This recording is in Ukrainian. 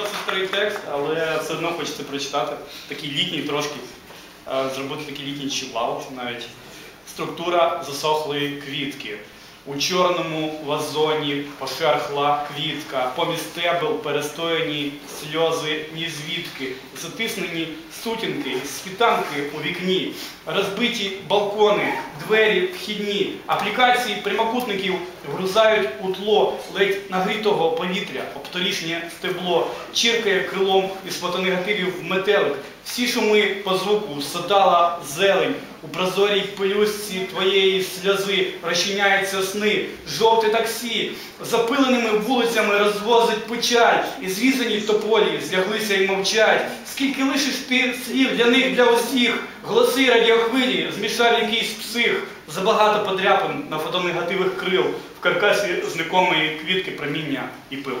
досить старий текст, але все одно хочеться прочитати. Такий літній трошки, е, зробити такий літній чіплаут навіть. Структура засохлої квітки. У чорному вазоні пошерхла квітка, поміж стебел перестояні сльози ні звідки, затиснені сутінки, світанки у вікні, розбиті балкони, двері вхідні, аплікації прямокутників вгрузають у тло ледь нагрітого повітря, обторішнє стебло, чиркає крилом із фотонегативів метелик. Всі шуми по звуку садала зелень, у прозорій пелюстці твоєї сльози розчиняються сни, жовте таксі, запиленими вулицями розвозить печаль, і зрізані тополі зляглися і мовчать. Скільки лишиш ти слів для них, для усіх, голоси радіохвилі, змішав якийсь псих, забагато подряпин на фотонегативих крил, в каркасі зникомої квітки проміння і пил.